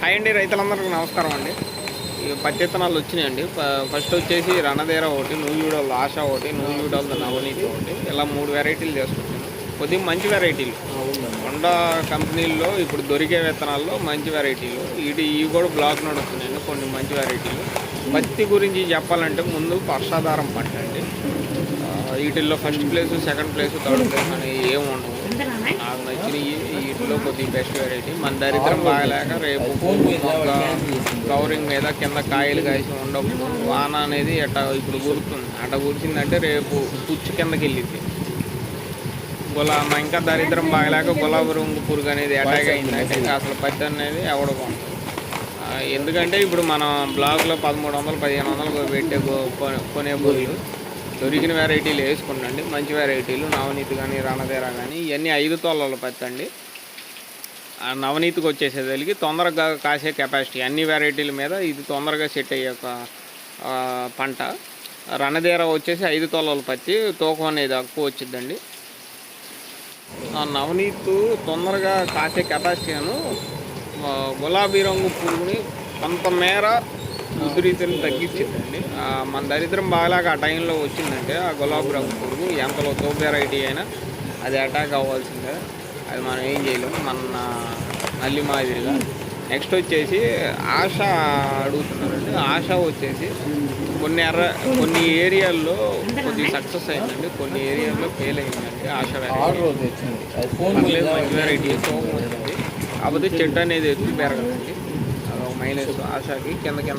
Hi అండి రైతులందరికీ నమస్కారం అండి. ఈ పత్తి విత్తనాలు వచ్చినాయండి ఫస్ట్ వచ్చేసి రణధీర ఒకటి నూజివీడోళ్ళు ఆశ ఒకటి నూజివీడోళ్ళ నవనీతి ఒకటి. ఇలా మూడు వెరైటీలు చేసుకుంటున్నాను కొద్దిగా మంచి వెరైటీలు హోండా కంపెనీల్లో ఇప్పుడు దొరికే విత్తనాల్లో మంచి వెరైటీలు ఇటు ఇవి కూడా బ్లాక్ నడుస్తున్నాయండి కొన్ని మంచి వెరైటీలు పత్తి గురించి చెప్పాలంటే ముందు వర్షాధారం పంట అండి. వీటిల్లో first place second place third place అనేవి ఏమి ఉండవు. నాకు నచ్చినవి వీటిలో కొద్దిగా బెస్ట్ వెరైటీ మన దరిద్రం బాగలేక రేపు మొగ్గ కవరింగ్ మీద కింద కాయలు కాసి ఉండవు వాన అనేది ఎట్ట ఇప్పుడు గురుతుంది అట్ట గురిచిందంటే రేపు పుచ్చు కిందకి వెళ్ళింది గులా ఇంకా దరిద్రం బాగలేక గులాబీ రంగు పురుగు అనేది అటాక్ అయిందంటే ఇంకా అసలు పత్తి అనేది ఎవడ కొంటాం ఆ, ఎందుకంటే ఇప్పుడు మనం బ్లాక్లో పదమూడు వందలు పదిహేను వందలు పెట్టే కొనే- బదులు దొరికిన వెరైటీలు వేసుకుండండి మంచి వెరైటీలు నవనీతి కానీ రణధీర కానీ ఇవన్నీ ఐదు తోళ్ళ పత్తి అండి ఆ నవనీతికి వచ్చేసేదానికి తొందరగా కాసే కెపాసిటీ అన్ని వెరైటీల మీద ఇది తొందరగా సెట్ అయ్యే ఒక పంట. రణధీర వచ్చేసి ఐదు తొలలు పత్తి తూకం అనేది ఎక్కువ వచ్చిందండి ఆ నవనీత్ తొందరగా కాసే కెపాసిటీను గులాబీ రంగు పురుగుని కొంత మేర ఉధృతిని తగ్గించిందండి మన దరిద్రం బాగాలేక ఆ టైంలో వచ్చిందంటే ఆ గులాబీ రంగు పురుగు ఎంతలో తో వెరైటీ అయినా అది అటాక్ అవ్వాల్సిందే. అది మనం ఏం చేయలేము మన నల్లి మాదిరిగా. నెక్స్ట్ వచ్చేసి ఆశ అడుగుతున్నారండి. ఆశ వచ్చేసి కొన్ని ఎర్ర కొన్ని ఏరియాల్లో కొద్దిగా సక్సెస్ అయిందండి. కొన్ని ఏరియాల్లో ఫెయిల్ అయిందండి ఆశ మంచి వెరైటీ కాకపోతే చెట్టు అనేది ఎత్తు పెరగదండి. అదొక మైనస్ ఆశకి కింద కింద